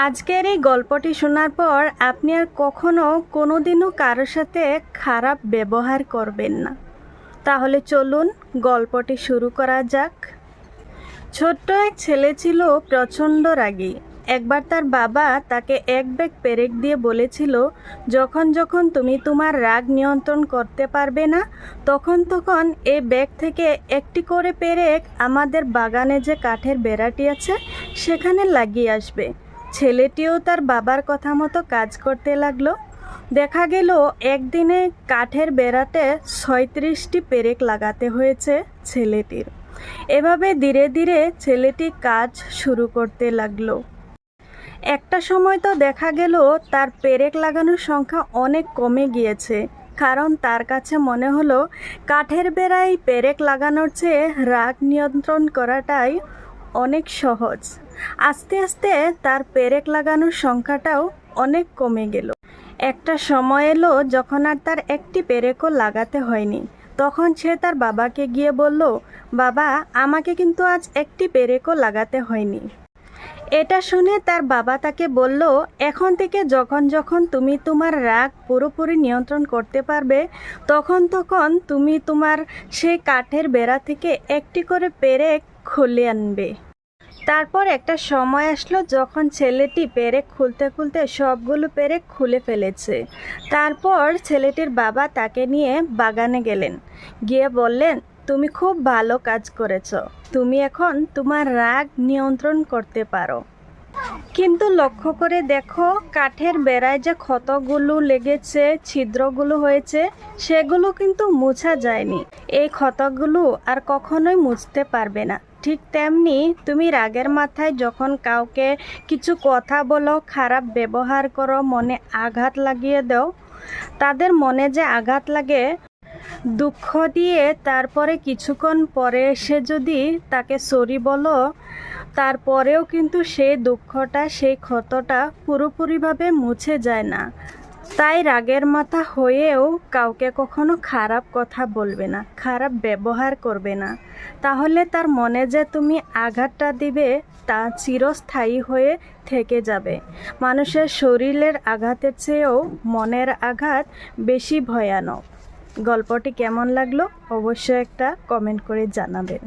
আজকের এই গল্পটি শোনার পর আপনি আর কখনো কোনোদিনও কারোর সাথে খারাপ ব্যবহার করবেন না। তাহলে চলুন গল্পটি শুরু করা যাক। ছোট্ট এক ছেলে ছিল প্রচণ্ড রাগী। একবার তার বাবা তাকে এক ব্যাগ পেরেক দিয়ে বলেছিল, যখন যখন তুমি তোমার রাগ নিয়ন্ত্রণ করতে পারবে না, তখন তখন এ ব্যাগ থেকে একটি করে পেরেক আমাদের বাগানে যে কাঠের বেড়াটি আছে, সেখানে লাগিয়ে আসবে। ছেলেটিও তার বাবার কথা মতো কাজ করতে লাগল। দেখা গেল, একদিনে কাঠের বেড়াতে ছয়ত্রিশটি পেরেক লাগাতে হয়েছে ছেলেটির। এভাবে ধীরে ধীরে ছেলেটি কাজ শুরু করতে লাগল। একটা সময় তো দেখা গেল, তার পেরেক লাগানোর সংখ্যা অনেক কমে গিয়েছে। কারণ তার কাছে মনে হলো, কাঠের বেড়ায় পেরেক লাগানোর চেয়ে রাগ নিয়ন্ত্রণ করাটাই অনেক সহজ। আস্তে আস্তে তার পেরেক লাগানোর সংখ্যাটাও অনেক কমে গেল। একটা সময় এলো যখন আর তার একটি পেরেকও লাগাতে হয়নি। তখন সে তার বাবাকে গিয়ে বলল, বাবা, আমাকে কিন্তু আজ একটি পেরেকও লাগাতে হয়নি। এটা শুনে তার বাবা তাকে বলল, এখন থেকে যখন যখন তুমি তোমার রাগ পুরোপুরি নিয়ন্ত্রণ করতে পারবে, তখন তখন তুমি তোমার সেই কাঠের বেড়া থেকে একটি করে পেরেক খুলে আনবে। তারপর একটা সময় আসলো যখন ছেলেটি পেরেক খুলতে খুলতে সবগুলো পেরেক খুলে ফেলেছে। তারপর ছেলেটির বাবা তাকে নিয়ে বাগানে গেলেন। গিয়ে বললেন, তুমি খুব ভালো কাজ করেছ। তুমি এখন তোমার রাগ নিয়ন্ত্রণ করতে পারো। কিন্তু লক্ষ্য করে দেখো, কাঠের বেড়ায় যে ক্ষতগুলো লেগেছে, ছিদ্রগুলো হয়েছে, সেগুলো কিন্তু মুছা যায়নি। এই ক্ষতগুলো আর কখনোই মুছতে পারবে না। ঠিক তেমনি তুমি রাগের মাথায় যখন কাউকে কিছু কথা বলো, খারাপ ব্যবহার করো, মনে আঘাত লাগিয়ে দাও, তাদের মনে যে আঘাত লাগে দুঃখ দিয়ে তারপরে কিছুক্ষণ পরে এসে যদি তাকে সরি বলো, তারপরেও কিন্তু সেই দুঃখটা, সেই ক্ষতটা পুরোপুরিভাবে মুছে যায় না। তাই রাগের মাথা হয়েও কাউকে কখনো খারাপ কথা বলবে না, খারাপ ব্যবহার করবে না। তাহলে তার মনে যে তুমি আঘাতটা দিবে, তা চিরস্থায়ী হয়ে থেকে যাবে। মানুষের শরীরের আঘাতের চেয়েও মনের আঘাত বেশি ভয়ানক। গল্পটি কেমন লাগল অবশ্যই একটা কমেন্ট করে জানাবেন।